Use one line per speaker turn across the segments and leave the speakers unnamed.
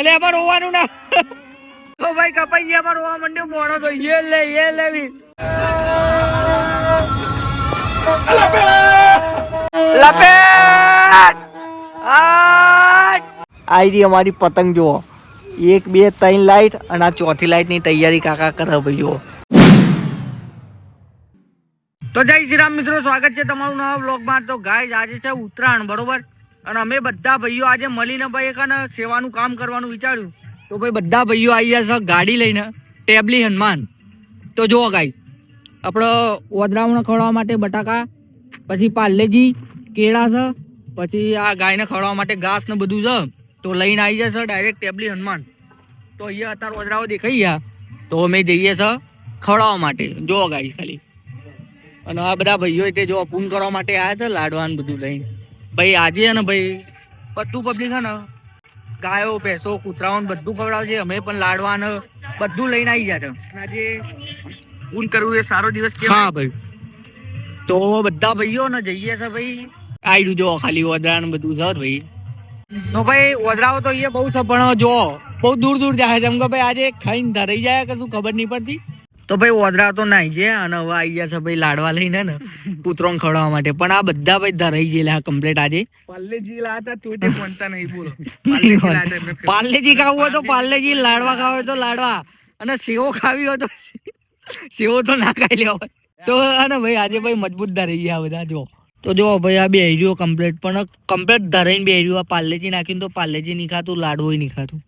અલે અમાર રોવાનું ના. તો ભાઈ કપાઈ ગયા અમાર રોવા મંડ્યો મોણો તો યે લે યે લેવી આઈ રહી અમારી પતંગ જુઓ. એક બે ત્રણ લાઈટ અને આ ચોથી લાઈટની તૈયારી કાકા કરે ભાઈ જુઓ. તો જય શ્રી રામ મિત્રો સ્વાગત છે તમારું નવા બ્લોગમાં તો ગાય આજે છે ઉત્તરાયણ બરોબર? અને અમે બધા ભાઈઓ આજે મળીને ભાઈ એક સેવાનું કામ કરવાનું વિચાર્યું. તો ભાઈ બધા ભાઈઓ આવી ગયા છે ગાડી લઈને, ટેબલી હનુમાન. તો જુઓ ગાઈ આપણો ઓદરામને ખવડાવવા માટે બટાકા, પછી પાર્લેજી કેળા છે, પછી આ ગાયને ખવડાવવા માટે ઘાસ ને બધું છે. તો લઈને આવી જશે ડાયરેક્ટ ટેબલી હનુમાન. તો અહીંયા અત્યારે વધરાઓ દેખાઈ ગયા. તો અમે જઈએ છે ખવડાવવા માટે. જુઓ ગાઈ ખાલી. અને આ બધા ભાઈઓ તે જો પૂન કરવા માટે આવ્યા છે લાડવાનું બધું લઈને. ભાઈ આજે છે ને ભાઈ બધું પબ્લિક છે ને ગાયો ભેંસો કૂતરાઓ ને બધું ખવડાવજે અમે પણ લાડવાને બધું લઈને આવી જાય છે.
આજે પૂન કરવું એ સારો દિવસ
હા ભાઈ. તો બધા ભાઈઓ ને જઈએ છે ભાઈ. આયડું જો ખાલી વધરા ને બધું છે ભાઈ. તો ભાઈ વધરાઓ તો અહીંયા બહુ છે પણ જો બહુ દૂર દૂર જાય છે. એમ કે ભાઈ આજે ખાઈને ધરાઈ જાય કે શું ખબર નહીં પડતી? તો ભાઈ ઓદરા તો નાઈ છે અને હવે આવી ગયા છે ભાઈ લાડવા લઈને ને પુત્રો ખવડાવવા માટે. પણ આ બધા ભાઈ ધરાઈ ગયેલા કમ્પ્લીટ આજે.
પાર્લેજી લાતા તું તે કોણતા નહીં બોલો. પાર્લેજી
ખાવું હોય તો પાર્લેજી લાડવા ખાવ હોય તો લાડવા અને સેવો ખાવી હોય તો સેવો તો ના ખાઈ લેવો તો અને ભાઈ આજે ભાઈ મજબૂત ધરાઈ ગયા બધા જો તો જો ભાઈ આ બે રહ્યો કમ્પ્લીટ પણ કમ્પ્લીટ ધરાઈને બે રહ્યું. આ પાર્લેજી નાખીને તો પાર્લેજી નહીં ખાતું લાડવો નહીં ખાતું.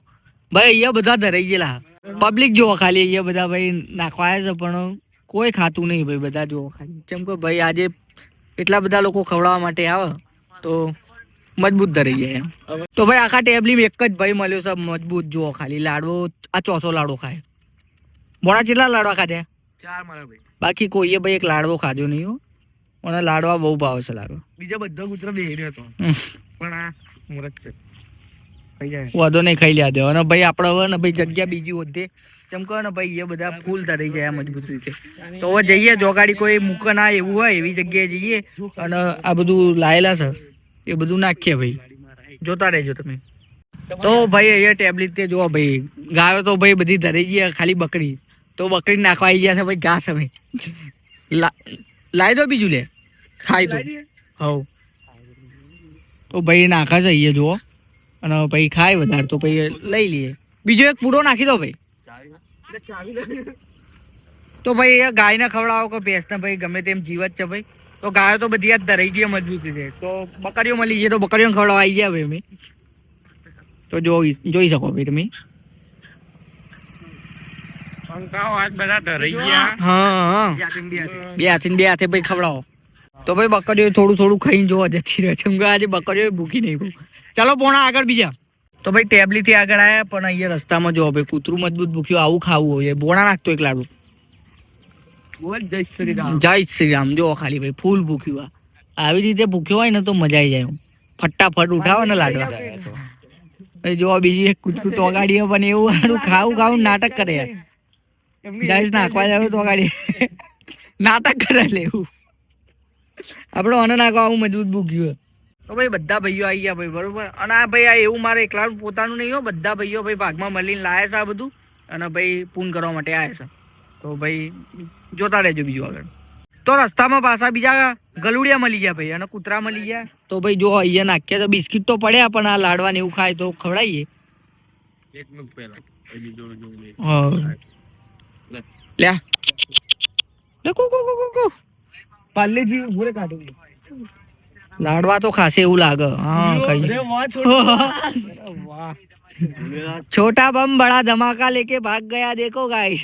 ભાઈ અહીંયા બધા ધરાઈ ગયેલા. પબ્લિક જોવા ખાલી અહીંયા બધા ભાઈ નાખવા આવ્યા છે પણ કોઈ ખાતું નહીં ભાઈ બધા જોવો ખાલી. જેમ કે ભાઈ આજે એટલા બધા લોકો ખવડાવવા માટે આવે તો મજબૂત ધરી જાય એમ. તો ભાઈ આખા ટેબલી એક જ ભાઈ મળ્યો છે મજબૂત જોવો ખાલી. લાડવો આ ચોથો લાડવો ખાય. મોડા કેટલા લાડવા ખાધ્યા
ચાર મારા ભાઈ.
બાકી કોઈએ ભાઈ એક લાડવો ખાધો નહીં હો. મને લાડવા બહુ ભાવે છે લાડવા.
બીજા બધા ગુજરાત બેહી રહ્યો હતો. પણ આ મુરત છે.
વધુ નહીં ખાઈ લ્યા દો. અને ભાઈ આપણે હવે ને ભાઈ જગ્યા બીજી વધે. કહો ને ભાઈ એ બધા ફૂલ ધરાઈ જાય મજબૂત રીતે તો હવે જઈએ જોગાડી કોઈ મૂક ના એવું હોય એવી જગ્યાએ જઈએ અને આ બધું લાયેલા છે. એ બધું નાખીએ ભાઈ. જોતા રહેજો તમે. તો ભાઈ અહીંયા ટેબલેટ તે જોવો ભાઈ. ગાયો તો ભાઈ બધી ધરી ગઈ ખાલી બકરી. તો બકરી નાખવા આવી ગયા છે ભાઈ ઘાસ હવે. લાવી દો બીજું લે. ખાઈ દો. હવ. તો ભાઈ નાખા છે અહીંયા જુઓ. અને પછી ખાય વધારે તો પછી લઈ લઈએ. બીજો એક પૂરો નાખી દો ભાઈ. તો ભાઈ ગાયને ખવડાવો કે ભેંસને ભાઈ ગમે તેમ જીવત છે ભાઈ. તો ગાયો તો બધી યાદ ધરાઈ ગઈ મજબૂતી છે તો બકરીઓ મળી ગઈ તો બકરીઓ ખવડાવવા આવી ગયા ભાઈ અમે. તો જોઈ જોઈ શકો ભાઈ તમે. બે હાથે બે હાથે ભાઈ ખવડાવો. તો ભાઈ બકરીઓ થોડું થોડું ખાઈને જોવા જતી રહે છે. આજે બકરીઓ ભૂખી નહીં બહુ ચાલો પોણા આગળ બીજા. તો ભાઈ ટેબલી થી આગળ આયા પણ અહીંયા રસ્તામાં જો ભાઈ કૂતરું મજબૂત ભૂખ્યું આવું ખાવું હોય બોણા નાખતો એક લાડુ.
જય શ્રી રામ
જય શ્રી રામ જો ખાલી ભાઈ ફૂલ ભૂખ્યું. આવી રીતે ભૂખ્યો હોય ને તો મજા આવી જાય ફટાફટ ઉઠાવો ને લાડવા. જો બીજી એક કૂતરું તો ગાડીએ પણ એવું આનું ખાવું ખાવું નાટક કરે યાર. ગાઈસ નાખવા જાવ તો ગાડી નાટક કરે લેવું આપણો અન નાખવા આવું મજબૂત ભૂખ્યું તો ભાઈ બધા ભાઈઓ આવી ગયા ભાઈ બરોબર? અને આ ભાઈ આ એવું મારે એકલાનું પોતાનું નહીં હોય બધા ભાઈઓ ભાઈ ભાગમાં મળીને લાયા છે આ બધું અને ભાઈ પૂન કરવા માટે આવ્યા છે. તો ભાઈ જોતા રહેજો બીજું આગળ. તો રસ્તામાં પાછા બીજા ગલુડિયા મળી ગયા ભાઈ અને કૂતરા મળી ગયા. તો ભાઈ જો અહીંયા નાખ્યા તો બિસ્કિટ તો પડ્યા પણ આ લાડવા ને એવું ખાય તો ખવડાવીએ લ્યા. લે કુ કુ કુ
કાઢો.
લાડવા તો ખાસે એવું લાગે. હા
કઈ. છોટા
બમ બડા ધમાકા લેકે ભાગ ગયા દેખો ગાઈસ.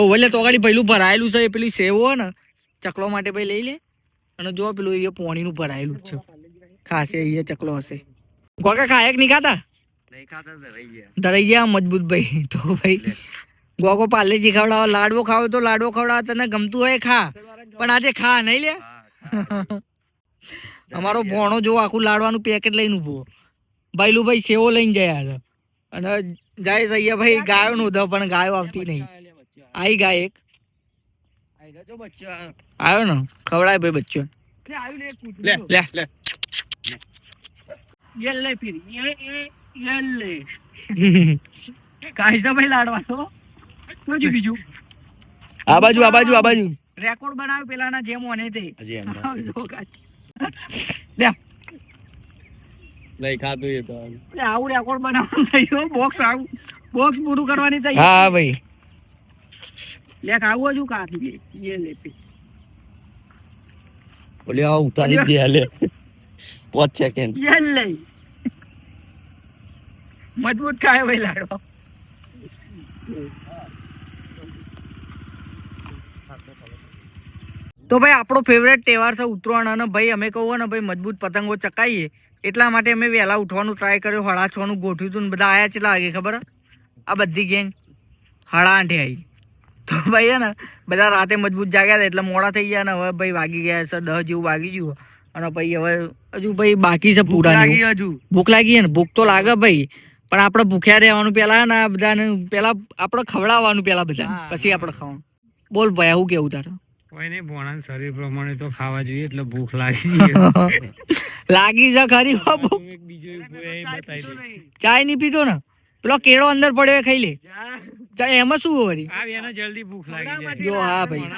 ઓ વલે તો ગાડી પેલું ભરાયેલું છે એ પેલી સેવો ને ચકલો માટે ભાઈ લઈ લે. અને જો પેલું એ પોણી નું ભરાયેલું છે. ખાસે એ ચકલો હશે. ગોકા ખાય કે
નહીં ખાતા?
ધરાઈ ગયા. મજબૂત ભાઈ. તો ભાઈ ગોગો પાલેજી ખવડાવો લાડવો ખાવ તો લાડવો ખવડાવો તને ગમતું હોય ખા. પણ આજે ખા નહીં લે. અમારો ભોણો જો આખું લાડવાનું પેકેટ લઈને ઊભો. ભાઈ સેવો લઈને ગયા છે. અને જાય સૈયા ભાઈ ગાયો નું પણ ગાયો આવતી નહીં. આઈ ગાય એક. આવ્યો ને? ખવડાય ભાઈ બચ્ચો.
આ બાજુ આ બાજુ આ બાજુ.
રેકોર્ડ બનાવ્યો પેલાના જેમ ઓને તે. લે.
નહીં ખાતું એ તો
આવું રેકોર્ડ બનાવવાનું થઈ ગયો બોક્સ આવું. બોક્સ પૂરું કરવાની થઈ
હા ભાઈ.
લે ખાવું હજુ કાઢી લે લે પી.
ઓલી આ ઉતારી દે લે પાંચ સેકન્ડ
લે લે. મજબૂત ખાય ભાઈ લાડવા. તો ભાઈ આપણો ફેવરેટ તહેવાર છે ઉત્તરાયણ અને ભાઈ અમે કહું ને ભાઈ મજબૂત પતંગો ચકાઈએ. એટલા માટે અમે વહેલા ઉઠવાનું ટ્રાય કર્યો હળા છ ગોઠવ્યું હતું ને બધા આવ્યા કેટલા વાગે ખબર આ બધી ગેંગ હળા આંઠે આવી તો ભાઈ હે ને બધા રાતે મજબૂત જાગ્યા હતા એટલે મોડા થઈ ગયા ને હવે ભાઈ વાગી ગયા છે દહ જેવું વાગી ગયું અને પછી હવે હજુ ભાઈ બાકી છે પૂરા
લાગી. હજુ.
ભૂખ લાગી છે ને? ભૂખ તો લાગે ભાઈ પણ આપણે ભૂખ્યા રહેવાનું પેલા ને બધાને પેલા આપણે ખવડાવવાનું પેલા બધા પછી આપણે ખાવાનું. બોલ ભાઈ આવું કેવું તારે?
કોઈ નહીં ભોણા શરીર પ્રમાણે તો ખાવા જોઈએ એટલે ભૂખ લાગી
લાગી છે ખરી ભૂખ ચાય નહીં. પીતો ને? પેલો કેળો અંદર પડ્યો એ ખાઈ લે. ચાય એમાં શું વળી?
એને જલ્દી ભૂખ લાગી
જો હા ભાઈ.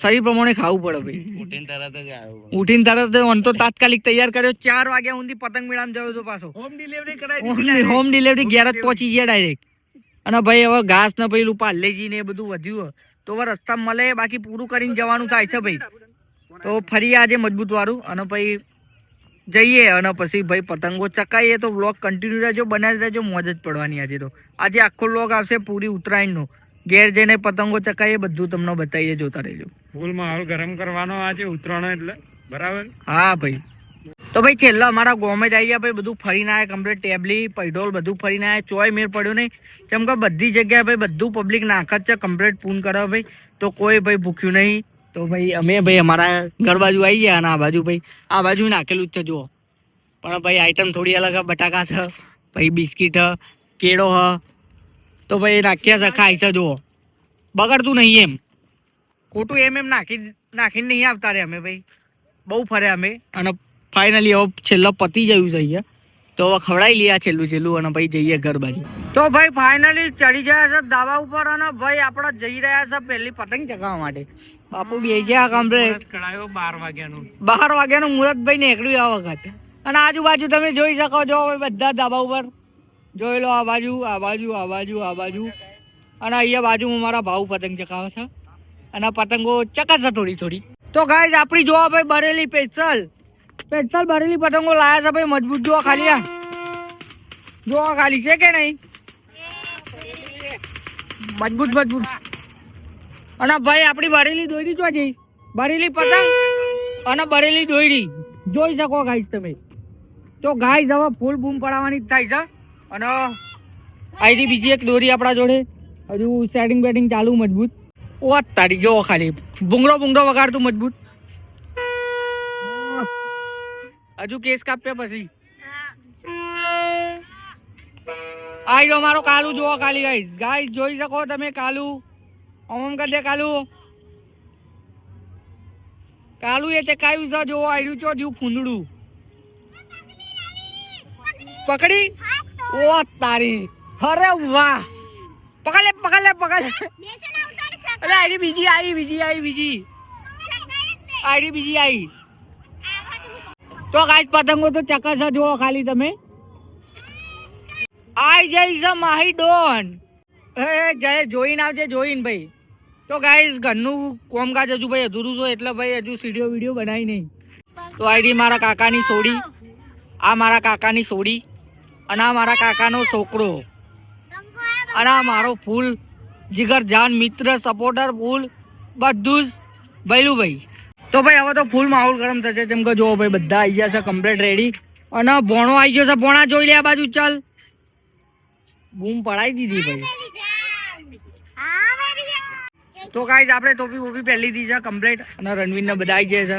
શરીર પ્રમાણે ખાવું પડે ભાઈ.
ઉઠીને તરત જ આવ્યો
ઉઠીને તરત જ ઓન તો તાત્કાલિક તૈયાર કર્યો. ચાર વાગ્યા ઊંધી પતંગ મેળામાં જયો તો પાછો.
હોમ ડિલિવરી કરાવી
હોમ ડિલિવરી ઘેર જ પહોંચી ગયા ડાયરેક્ટ. અને ભાઈ હવે ઘાસ ને પેલું પાલેજી ને એ બધું વધ્યું. હોય તો હવે રસ્તા મળે બાકી પૂરું કરીને જવાનું થાય છે ભાઈ. તો ફરી આજે મજબૂત વાળું અને પછી જઈએ અને પછી ભાઈ પતંગો ચકાઈએ તો વ્લોગ કન્ટિન્યુ રહેજો બનાવી રહેજો મોજ જ પડવાની આજે તો. આજે આખો વ્લોગ આવશે પૂરી ઉત્તરાયણનો. ઘેર જઈને પતંગો ચકાઈએ બધું તમને બતાવીએ જોતા રહેજો.
ફૂલ માહોલ ગરમ કરવાનો આજે ઉત્તરાયણ એટલે. બરાબર?
હા ભાઈ. તો ભાઈ છેલ્લા અમારા ગોમે જ આવી ગયા, ભાઈ બધું ફરીને આવ્યા કમ્પ્લીટ ટેબલી પૈડોલ બધું ફરીને આવ્યા, ચોય મેર પડ્યો નહીં. કેમ કે બધી જગ્યાએ ભાઈ બધું પબ્લિક નાખ જ છે કમ્પ્લીટ પૂન કરો ભાઈ. તો કોઈ ભાઈ ભૂખ્યું નહીં. તો ભાઈ અમે ભાઈ અમારા ઘર બાજુ આવી ગયા અને આ બાજુ ભાઈ, આ બાજુ નાખેલું જ છે, જુઓ. પણ ભાઈ આઈટમ થોડી અલગ છે, બટાકા છે, ભાઈ બિસ્કીટ હ કેળો હ તો ભાઈ નાખ્યા છે, ખાય છે, જુઓ. બગડતું નહીં એમ. ખોટું એમ એમ નાખી, નાખીને નહીં આવતા રે અમે ભાઈ. બહુ ફર્યા અમે. અને ફાઇનલી હવે છેલ્લો પતી ગયું છે અહીંયા. તો હવે ખવડાવી લઈએ આ છેલ્લું છેલ્લું અને ભાઈ જઈએ ઘર બાજુ. તો ભાઈ ફાઇનલી ચડી ગયા છે ધાબા ઉપર અને ભાઈ આપણે જઈ રહ્યા છે પહેલી પતંગ ચગાવવા માટે. બાપુ બે ગયા કમ્પ્લેટ
કઢાયો બાર વાગ્યાનું.
બાર વાગ્યાનું મુહૂર્ત ભાઈ નીકળ્યું આ વખત. અને આજુબાજુ તમે જોઈ શકો છો હવે બધા ધાબા ઉપર. જોઈ લો આ બાજુ આ બાજુ આ બાજુ આ બાજુ. અને અહીંયા બાજુમાં મારા ભાવ પતંગ ચકાવે છે. અને આ પતંગો ચકાશે થોડી થોડી. તો ગાઈઝ આપણી જોવા ભાઈ બરેલી પેચલ પેચલ ભરેલી પતંગો લાયા છે, ભાઈ મજબૂત જોવા ખાલી આ. જોવા ખાલી છે કે નહીં? મજબૂત મજબૂત. અને ભાઈ આપણી ભરેલી દોરી તો જઈ ભરેલી પતંગ અને બરેલી દોરી જોઈ શકો ગાઈસ તમે. તો ગાઈસ હવે ફૂલ બૂમ પડાવવાની જ થાય છે. અને અહીંથી બીજી એક દોરી આપણા જોડે. હજુ સેટિંગ બેટિંગ ચાલુ મજબૂત. ઓત તારી જો ખાલી. ભૂંગળો ભૂંગળો વગાડતું મજબૂત. હજુ કેસ કાપ્યા પછી. આઈ જો મારો કાલુ જોવો ખાલી ગાઈસ ગાઈસ જોઈ શકો તમે કાલુ? ઓમ કરી દે કાલુ. કાલુ એ ચકાયું છે જોવો આયરું છો જીવ ફૂંદડું. પકડી? ઓ તારી. અરે વાહ. પકડ લે પકડ લે પકડ લે અરે આયરી બીજી આવી બીજી આવી બીજી. આયરી બીજી આવી તો ગાઈસ પતંગો તો ચકાસા જુઓ ખાલી તમે. આઈ જઈશ માહી ડોન. એ જય, જોઈને આવજે, જોઈને ભાઈ. તો ગાઈસ ઘરનું કોમકાજ હજુ ભાઈ અધૂરું છું, એટલે ભાઈ હજુ સીડીઓ વીડિયો બનાવી નહીં. તો આઈડી મારા કાકાની સોડી. આ મારા કાકાની સોડી. અને આ મારા કાકાનો છોકરો. અને આ મારો ફૂલ. જીગર જાન મિત્ર સપોર્ટર ફૂલ. બધું જ ભૈલું ભાઈ. તો ભાઈ હવે તો ફૂલ માહોલ ગરમ થશે. જેમ કે જોવો ભાઈ બધા આવી ગયા છે કમ્પ્લીટ રેડી અને ભોણો આવી ગયો છે. ભોણા જોઈ લે આ બાજુ ચાલ. બૂમ પડાવી દીધી ભાઈ. તો ગાઈઝ આપણે ટોપી બોપી પહેલી દીધી છે કમ્પ્લીટ અને રણવીર ને બધા આવી ગયા છે.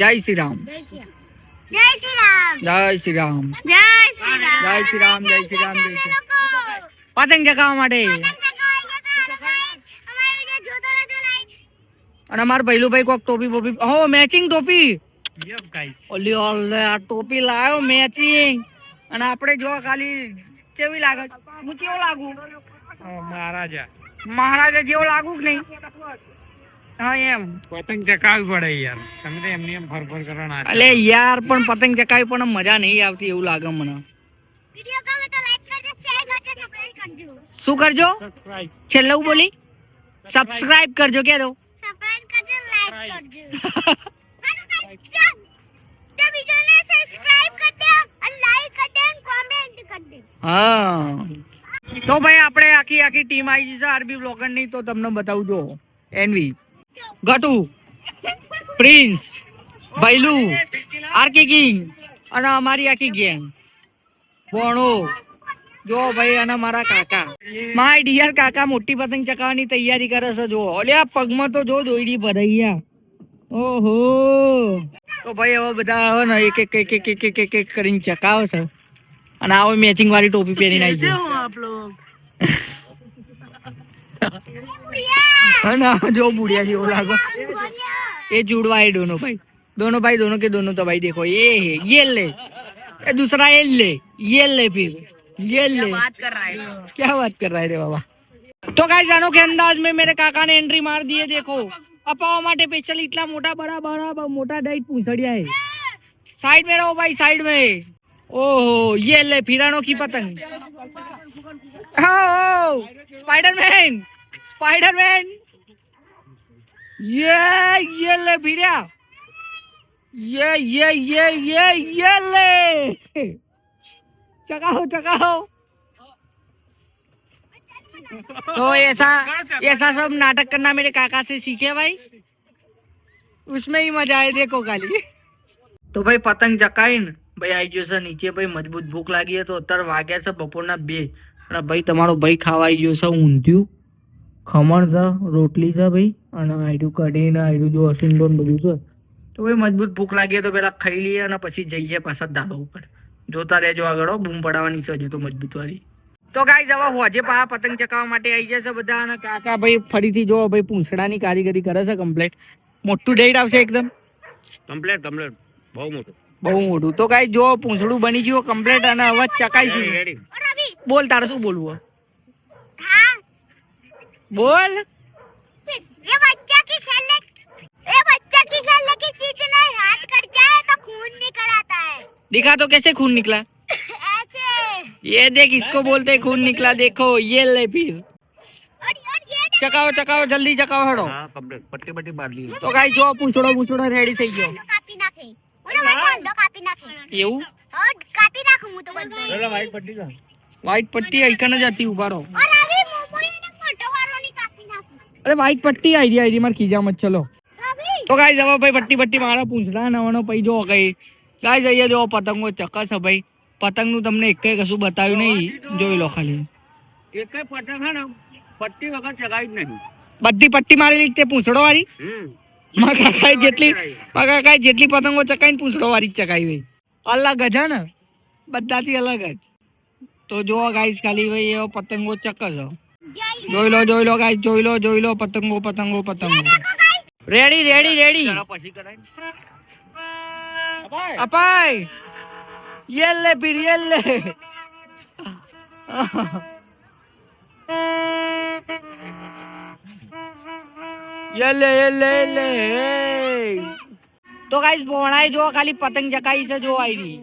જય શ્રી રામ
જય શ્રી રામ.
જય શ્રી રામ.
જય શ્રી રામ.
જય શ્રી રામ જય શ્રી રામ જય શ્રી રામ. પતંગ ચગાવવા માટે. અને અમાર ભૈલું ભાઈ કોક ટોપી બોપી હો મેચિંગ ટોપી. ઓલી ઓલે આ ટોપી લાવ્યો મેચિંગ અને આપણે જો ખાલી કેવી લાગે છે? હું કેવો લાગુ?
મહારાજા.
મહારાજા જેવો લાગુ કે નહીં? હા એમ.
પતંગ ચકાવવી પડે યાર. તમે એમની એમ ફરફર કરો
અલે યાર પણ પતંગ ચકાવી પણ મજા નહીં આવતી એવું લાગે મને.
વિડિયો ગમે તો લાઈક કરજો શેર કરજો સબસ્ક્રાઇબ કરજો.
શું કરજો?
સબસ્ક્રાઇબ
છેલ્લે હું બોલી? સબસ્ક્રાઇબ કરજો કે દો?
સબસ્ક્રાઇબ કરજો લાઈક કરજો. તો વિડિયોને સબસ્ક્રાઇબ કરી દો અને લાઈક કરી દો અને કોમેન્ટ કરી દો.
હા. તો ભાઈ આપણે આખી આખી ટીમ આવી જશે આરબી બ્લોગરની તો તમને બતાવું જો. NV. Gattu. Prince. Bhailu. RK king. અને અમારી આખી ગેંગ બોણો જો ભાઈ અને મારા કાકા. માય ડિયર કાકા મોટી પતંગ ચકાવવાની તૈયારી કરે છે જો ઓલ્યા પગમાં તો જો દોયડી ભરાઈ ઓહો. તો ભાઈ હવે બધા હવે ને એક એક એક એક એક એક એક એક કરીને ચકાવે છે. અને આવો મેચિંગ વાળી ટોપી પહેરીને આવી છે જો બુડિયા જેવો લાગો. એ જુડવા એ દોનો ભાઈ. દોનો ભાઈ દોનો કે દોનો તો ભાઈ દેખો. એ હે યેલ લે. એ દુસરા એ લે. ये લે फिर ये ले बात कर रहा है क्या बात कर रहा है रे बाबा तो गाइस जानो के अंदाज में मेरे काका ने एंट्री मार दी है देखो અપાવવા માટે સ્પેશિયલ એટલા મોટા બડા બડા મોટા ડાઈટ પૂંછડિયા है साइड में रहो भाई साइड में ओहो ये ले फिरानो की पतंग स्पाइडरमैन स्पाइडरमैन ये ये ले फिरा ये ये ये ये ये ले चकाओ चकाओ तो ऐसा ऐसा सब नाटक करना मेरे काका से सीखे भाई उसमें ही मजा आए देखो खाली તો ભાઈ પતંગ ચકાવીને ભાઈ આવી ગયો છે નીચે ભાઈ મજબૂત ભૂખ લાગી છે તો અત્યારે વાગ્યા છે બપોરના બે અને ભાઈ તમારો ભાઈ ખાવા આવી ગયો છે ઊંધિયું ખમણ છે રોટલી છે ભાઈ અને આયડું કઢીને આયડું જો હસીંદો ને બધું છે તો ભાઈ મજબૂત ભૂખ લાગી તો પેલા ખાઈ લઈએ અને પછી જઈએ પાછા ધાબા ઉપર જોતા રહેજો આગળ હો, બૂમ પડાવવાની છે હજુ તો મજબૂત વાળી તો ગાઈઝ હવે હોજે પા પતંગ ચકાવવા માટે આવી જશે બધા અને કાકા ભાઈ ફરીથી જો ભાઈ પૂંછડાની કારીગરી કરે છે કમ્પ્લેટ મોટું ડેટ આવશે એકદમ
કમ્પ્લેટ કમ્પ્લેટ બહુ મોટું
બહુ મોટું તો ગાઈ જો પૂંછડું બની ગયું કમ્પ્લીટ અને હવે ચકાઈશું
રેડી
रवि
બોલ તારે શું બોલવું હવે?
हाँ
બોલ
ये बच्चा की खेलने
दिखा तो कैसे खून निकला?
ऐसे।
ये देख इसको बोलते खून निकला देखो ये ले फिर। चकाओ चकाओ जल्दी चकाओ हटो
तो गाई जो पूछोड़ा पूछोड़ा रेडी सही व्हाइट
पट्टी
आई कहना जाती उबारो। अरे व्हाइट
पट्टी आई दी
आई दी मार की जाओ मत चलो।
तो गाई जवाब भाई पट्टी पट्टी मारा पूछ रहा
नवनो पाई जो गई ગાઈ જઈએ જો પતંગો ચકસ છે ભાઈ. પતંગનું તમને એક કશું બતાવ્યું નહીં. જોઈ લો ખાલી.
એક પતંગ છે ને પટ્ટી વગર ચગાવી જ નહીં.
બધી પટ્ટી મારેલી તે પૂંછડો વાળી
હમ
કાકાએ જેટલી કાકાએ જેટલી પતંગો ચકાઈને પૂંછડો વાળી જ ચકાવી ભાઈ અલગ જ ને. બધાથી અલગ જ. તો જો ગાઈસ ખાલી ભાઈ એવો પતંગો ચકસ
જય
જોઈ લો જોઈ લો ગાઈસ જોઈ લો જોઈ લો પતંગો પતંગો પતંગો. રેડી રેડી રેડી
પછી કરાય
અપાય યેલે પીર યેલે યેલે યેલે યેલે તો ગાઈસ ભોણાઈ જો ખાલી પતંગ ચકાઈ છે જો આવી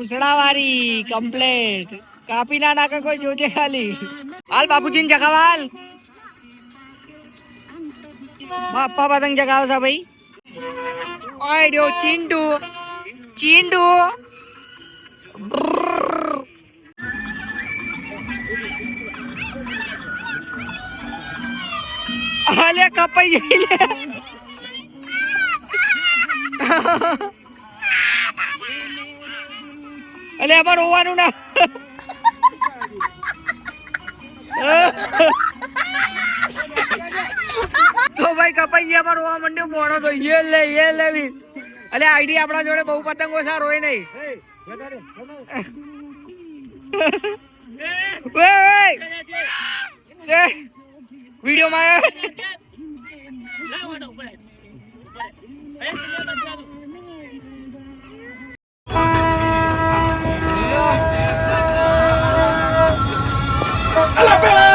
ઉસડા વાળી કમ્પ્લેટ કાપી ના નાખે કોઈ જોજે ખાલી. હાલ બાપુજી ને ચકાવ હાલ. બાપા પતંગ જગાવો છે, ભાઈ. ઓય ડ્યો ચીંડુ. ચીંડુ અલે કપાઈ ગઈ લે. અલે અમારું હોવાનું ના. તો ભાઈ કપાઈ ગયા પણ આ માંડ્યો મોણો તો યે લે યે લેવી અલે આઈડી આપણા જોડે બહુ પતંગો સારો હોય નહીં. વીડિયો માં લપેટ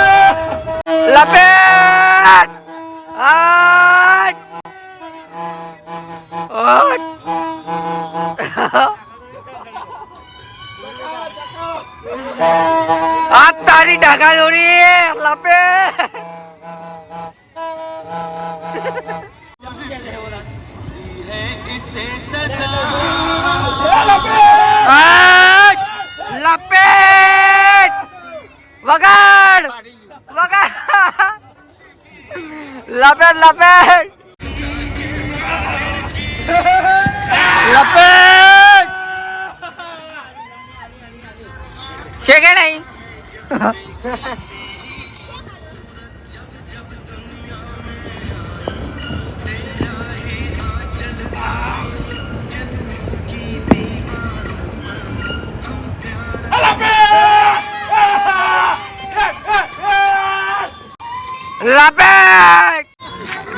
છે કે નહીં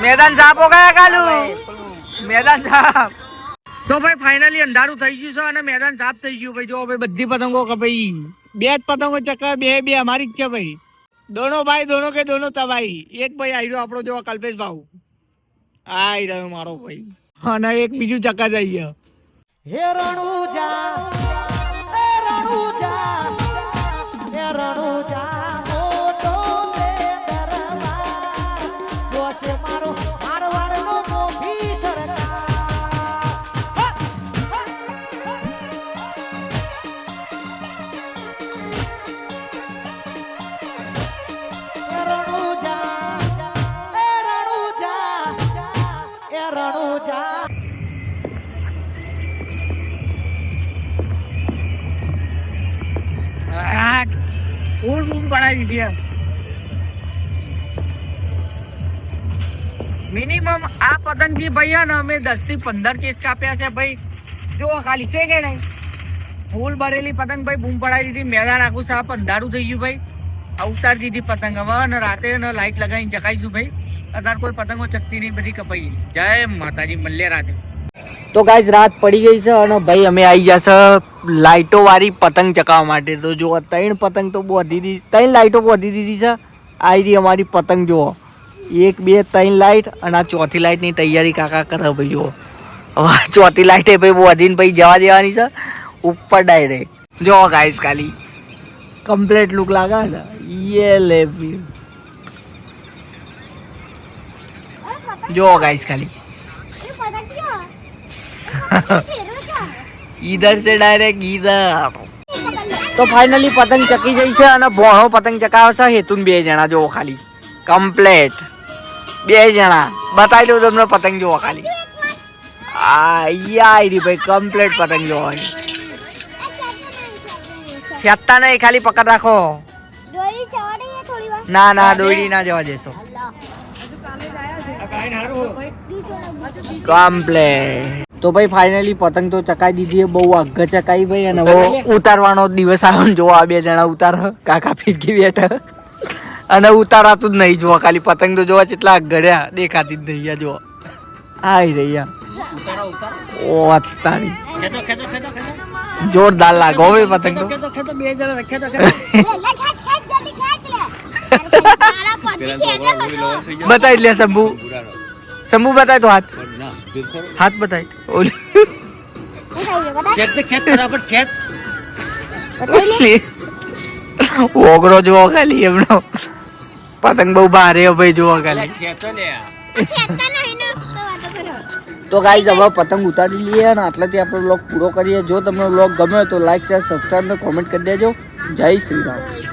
મેદાન સાફ હો ગયા કાલુ મેદાન સાફ તો ભાઈ ફાઇનલી અંધારું થઈ ગયું છે અને મેદાન સાફ થઈ ગયું. ભાઈ જો ભાઈ બધી પતંગો કપાઈ બે જ પતંગો ચક્કર બે બે, અમારી જ છે ભાઈ. દોનો ભાઈ, દોનો કે દોનો તબાઈ એક ભાઈ આવી રહ્યો આપણો જો કલ્પેશ આ આવી રહ્યો મારો ભાઈ. અને એક બીજું ચક્કર જઈ ગયો બૂમ પડાવી દીધી મિનિમમ આ પતંગજી ભાઈ ને અમે દસથી પંદર કેસ કાપ્યા છે ભાઈ. જો ખાલી છે કે નહીં? ફૂલ ભરેલી પતંગ ભાઈ બૂમ પડાવી દીધી. મેદાન આખું સાફ અંધારું થઈ ગયું ભાઈ. અવસાર દીધી પતંગ. હવે અને રાતે ને લાઈટ લગાવીને ચકાઈશું ભાઈ. અત્યારે કોઈ પતંગો ચકતી નહીં, બધી કપાઈ જય માતાજી મલ્ય રાતે. તો ગાઈઝ રાત પડી ગઈ છે અને ભાઈ અમે આવી ગયા છે લાઇટો વાળી પતંગ ચકાવવા માટે. તો જો ત્રણ પતંગ તો બોધી દીધી ત્રણ લાઈટો બોધી દીધી છે. આવી રહી અમારી પતંગ, જુઓ. એક, બે, ત્રણ લાઈટ અને આ ચોથી લાઇટની તૈયારી કાકા કરે ભાઈ, જુઓ. હવે ચોથી લાઈટ ભાઈ બોધીને ભાઈ જવા દેવાની છે. ઉપર ડાયરેક્ટ જો ગાઈઝ ખાલી. કમ્પ્લેટ લુક લાગે ને યે લે જો ગાઈઝ ખાલી
ये पतंग क्या तेरा क्या
ઈધર से ડાયરેક્ટ ઈધર તો ફાઇનલી પતંગ ચકી જઈ છે અને ભોણો પતંગ ચકાવે છે હેતુન બે જણા જોવો ખાલી કમ્પ્લેટ બે જણા બતાવી દઉં તમને પતંગ જોવો ખાલી આ યા રી ભાઈ કમ્પ્લેટ પતંગ જોવો ફેંકતા નહીં ખાલી પકડ રાખો
डोरी चढ़ रही है थोड़ी बार
ના ના દોડી ના જવા દેશો કમ્પ્લેટ તો ભાઈ ફાઇનલી પતંગ તો ચકાઈ દીધી બહુ અઘ ચકાઈ ભાઈ અને હવે ઉતારવાનો દિવસ આવ્યો ને જોવા બે જણા ઉતાર. કાકા ફીરકી બેઠા. અને ઉતારાતું જ નહીં જોવા ખાલી પતંગ તો જોવા કેટલા ગળ્યા દેખાતી જ નહીં જોવા આઈ રહ્યા ઓ અત્તારી જોરદાર લાગો હવે પતંગ તો.
ले ले
બતાવી લે શંભુ. શંભુ બતાય તો હાથ. હાથ બતાય. ઓલી. ખેત જોવો ખાલી એમનો. પતંગ બહુ ભારે ભાઈ જોવો ખાલી. તો ગાઈઝ હવે પતંગ ઉતારી લઈએ અને આટલાથી આપણો બ્લોગ પૂરો કરીએ. જો તમને બ્લોગ ગમ્યો તો લાઈક શેર સબસ્ક્રાઈબ ને કોમેન્ટ કરી દેજો. જય શ્રી રામ.